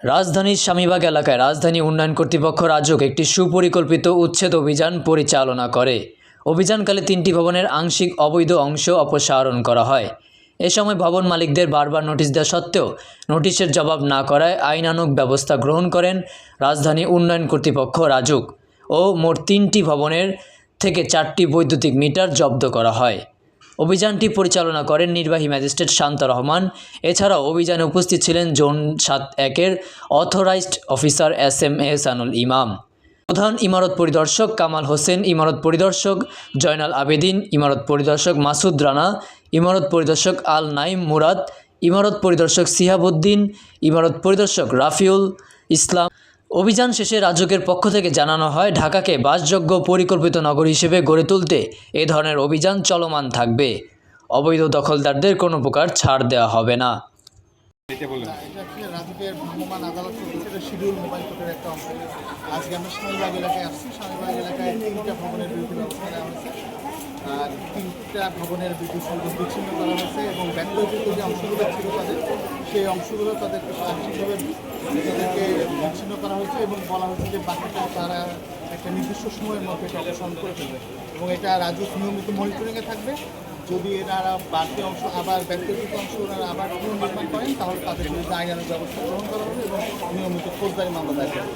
রাজধানীর স্বামীবাগ এলাকায় রাজধানী উন্নয়ন কর্তৃপক্ষ রাজুক একটি সুপরিকল্পিত উচ্ছেদ অভিযান পরিচালনা করে। অভিযানকালে তিনটি ভবনের আংশিক অবৈধ অংশ অপসারণ করা হয়। এ সময় ভবন মালিকদের বারবার নোটিশ দেওয়া সত্ত্বেও নোটিশের জবাব না করায় আইনানুগ ব্যবস্থা গ্রহণ করেন রাজধানী উন্নয়ন কর্তৃপক্ষ রাজুক ও মোট তিনটি ভবনের থেকে চারটি বৈদ্যুতিক মিটার জব্দ করা হয়। অভিযানটি পরিচালনা করেন নির্বাহী ম্যাজিস্ট্রেট শান্ত রহমান। এছাড়াও অভিযানে উপস্থিত ছিলেন জোন সাত একের authorised officer S M Ehsanul Imam. প্রধান ইমারত পরিদর্শক কামাল হোসেন, ইমারত পরিদর্শক জয়নাল আবেদিন, ইমারত পরিদর্শক মাসুদ রানা, ইমারত পরিদর্শক আল নাইম মুরাদ, ইমারত পরিদর্শক সিহাবুদ্দিন ইমারত পরিদর্শক রাফিউল ইসলাম অভিযান শেষে রাজ্যকের পক্ষ থেকে জানানো হয় ঢাকাকে বাসযোগ্য পরিকল্পিত নগর হিসেবে গড়ে তুলতে এ ধরনের অভিযান চলমান থাকবে। অবৈধ দখলদারদের কোনো প্রকার ছাড় দেওয়া হবে না। তিনটা ভবনের আর তিনটা বিদ্যুৎ সংযোগ বিচ্ছিন্ন করা হয়েছে এবং ব্যক্তিগত যে অংশগুলো ছিল তাদের সেই অংশগুলো তাদেরকে আংশিকভাবে তাদেরকে বিচ্ছিন্ন করা হয়েছে এবং বলা হচ্ছে যে বাকিটা তারা একটা নির্দিষ্ট সময়ের মধ্যে এটা অপসারণ করে ফেলবে। এবং এটা রাজুক নিয়মিত মনিটরিংয়ে থাকবে। যদি এনারা বাড়তি অংশ আবার ব্যক্তিগত অংশ ওনারা আবার পুনর্নির্মাণ করেন, তাহলে তাদের বিরুদ্ধে আইনানুগ ব্যবস্থা গ্রহণ করা হবে এবং নিয়মিত ফৌজদারি মামলা দায়ের